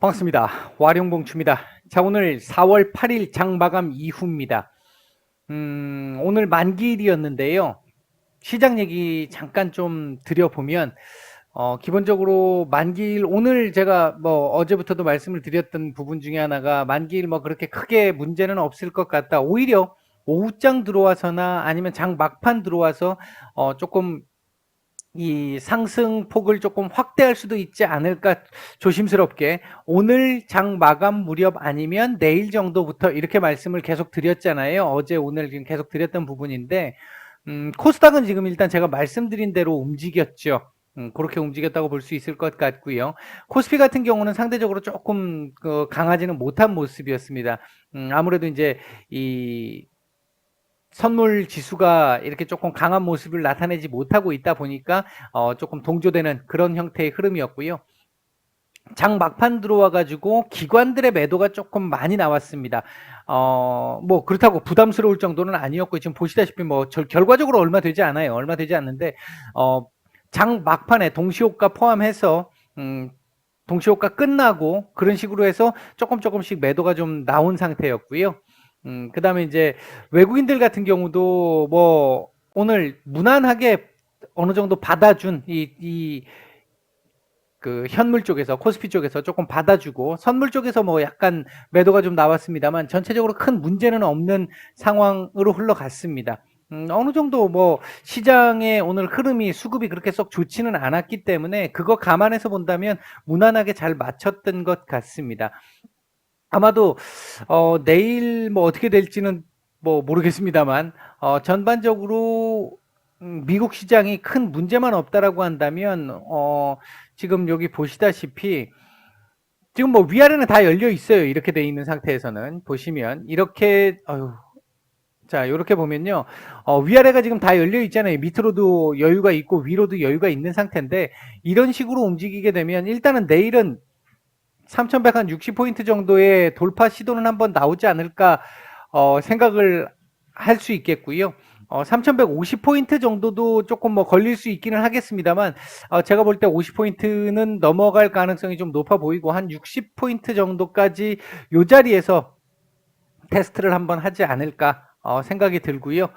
반갑습니다. 와룡봉추입니다. 자, 오늘 4월 8일 장마감 이후입니다. 음, 오늘 만기일이었는데요. 시장 얘기 잠깐 좀 드려보면, 어, 기본적으로 만기일, 오늘 제가 뭐 어제부터도 말씀을 드렸던 부분 중에 하나가 만기일 뭐 그렇게 크게 문제는 없을 것 같다. 오히려 오후장 들어와서나 아니면 장 막판 들어와서 어, 조금 이 상승폭을 조금 확대할 수도 있지 않을까 조심스럽게 오늘 장 마감 무렵 아니면 내일 정도부터 이렇게 말씀을 계속 드렸잖아요. 어제 오늘 계속 드렸던 부분인데 음, 코스닥은 지금 일단 제가 말씀드린 대로 움직였죠. 음, 그렇게 움직였다고 볼 수 있을 것 같고요. 코스피 같은 경우는 상대적으로 조금 그 강하지는 못한 모습이었습니다. 음, 아무래도 이제 이 선물 지수가 이렇게 조금 강한 모습을 나타내지 못하고 있다 보니까 어, 조금 동조되는 그런 형태의 흐름이었고요. 장 막판 들어와 가지고 기관들의 매도가 조금 많이 나왔습니다. 어, 뭐 그렇다고 부담스러울 정도는 아니었고 지금 보시다시피 뭐 절, 결과적으로 얼마 되지 않아요. 얼마 되지 않는데 어, 장 막판에 동시효과 포함해서 음, 동시효과 끝나고 그런 식으로 해서 조금 조금씩 매도가 좀 나온 상태였고요. 음, 그 다음에 이제 외국인들 같은 경우도 뭐 오늘 무난하게 어느 정도 받아준 이, 이, 그 현물 쪽에서 코스피 쪽에서 조금 받아주고 선물 쪽에서 뭐 약간 매도가 좀 나왔습니다만 전체적으로 큰 문제는 없는 상황으로 흘러갔습니다. 음, 어느 정도 뭐 시장의 오늘 흐름이 수급이 그렇게 썩 좋지는 않았기 때문에 그거 감안해서 본다면 무난하게 잘 맞췄던 것 같습니다. 아마도 어, 내일 뭐 어떻게 될지는 뭐 모르겠습니다만 어, 전반적으로 음, 미국 시장이 큰 문제만 없다라고 한다면 어, 지금 여기 보시다시피 지금 뭐 위아래는 다 열려 있어요. 이렇게 돼 있는 상태에서는 보시면 이렇게 어휴, 자 이렇게 보면요 어, 위아래가 지금 다 열려 있잖아요. 밑으로도 여유가 있고 위로도 여유가 있는 상태인데 이런 식으로 움직이게 되면 일단은 내일은 3,100한 60포인트 정도의 돌파 시도는 한번 나오지 않을까 어, 생각을 할 수 있겠고요. 어, 3,150포인트 정도도 조금 뭐 걸릴 수 있기는 하겠습니다만, 어, 제가 볼 때 50포인트는 넘어갈 가능성이 좀 높아 보이고, 한 60포인트 정도까지 이 자리에서 테스트를 한번 하지 않을까 어, 생각이 들고요.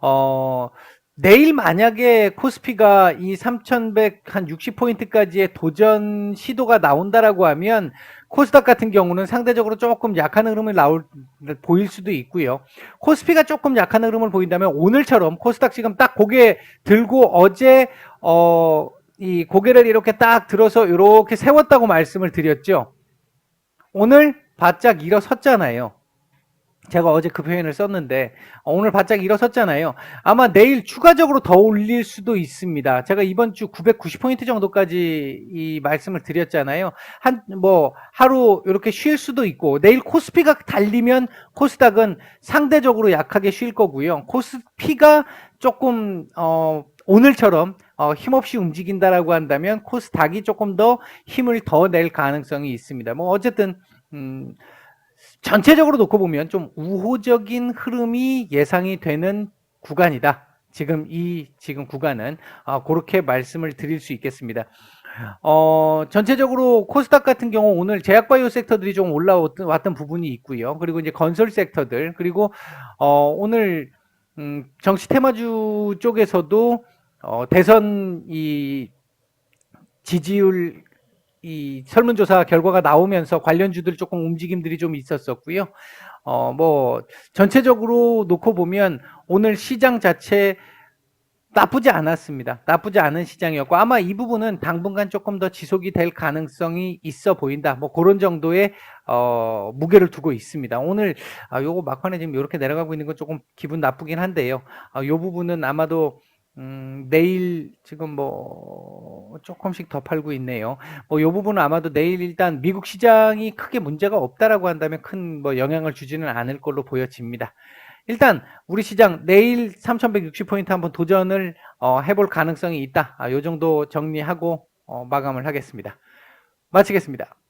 어, 내일 만약에 코스피가 이 3100한 60 포인트까지의 도전 시도가 나온다라고 하면 코스닥 같은 경우는 상대적으로 조금 약한 흐름을 나올 보일 수도 있고요. 코스피가 조금 약한 흐름을 보인다면 오늘처럼 코스닥 지금 딱 고개 들고 어제 어 이 고개를 이렇게 딱 들어서 이렇게 세웠다고 말씀을 드렸죠. 오늘 바짝 일어섰잖아요. 제가 어제 그 표현을 썼는데 오늘 바짝 일어섰잖아요. 아마 내일 추가적으로 더 올릴 수도 있습니다. 제가 이번 주 990포인트 정도까지 이 말씀을 드렸잖아요. 한 뭐 하루 이렇게 쉴 수도 있고 내일 코스피가 달리면 코스닥은 상대적으로 약하게 쉴 거고요. 코스피가 조금 어 오늘처럼 어, 힘없이 움직인다라고 한다면 코스닥이 조금 더 힘을 더 낼 가능성이 있습니다. 뭐 어쨌든 음 전체적으로 놓고 보면 좀 우호적인 흐름이 예상이 되는 구간이다. 지금 이 지금 구간은 아, 그렇게 말씀을 드릴 수 있겠습니다. 어, 전체적으로 코스닥 같은 경우 오늘 제약바이오 섹터들이 좀 올라왔던 왔던 부분이 있고요. 그리고 이제 건설 섹터들 그리고 어, 오늘 음, 정치 테마주 쪽에서도 어, 대선 이 지지율 이 설문조사 결과가 나오면서 관련주들 조금 움직임들이 좀 있었었고요. 어, 뭐, 전체적으로 놓고 보면 오늘 시장 자체 나쁘지 않았습니다. 나쁘지 않은 시장이었고, 아마 이 부분은 당분간 조금 더 지속이 될 가능성이 있어 보인다. 뭐, 그런 정도의, 어, 무게를 두고 있습니다. 오늘, 아, 요거 막판에 지금 이렇게 내려가고 있는 건 조금 기분 나쁘긴 한데요. 아, 요 부분은 아마도 음, 내일 지금 뭐 조금씩 더 팔고 있네요. 뭐이 부분은 아마도 내일 일단 미국 시장이 크게 문제가 없다라고 한다면 큰 뭐 영향을 주지는 않을 걸로 보여집니다. 일단 우리 시장 내일 3,160포인트 한번 도전을 어, 해볼 가능성이 있다. 아, 요 정도 정리하고 어, 마감을 하겠습니다. 마치겠습니다.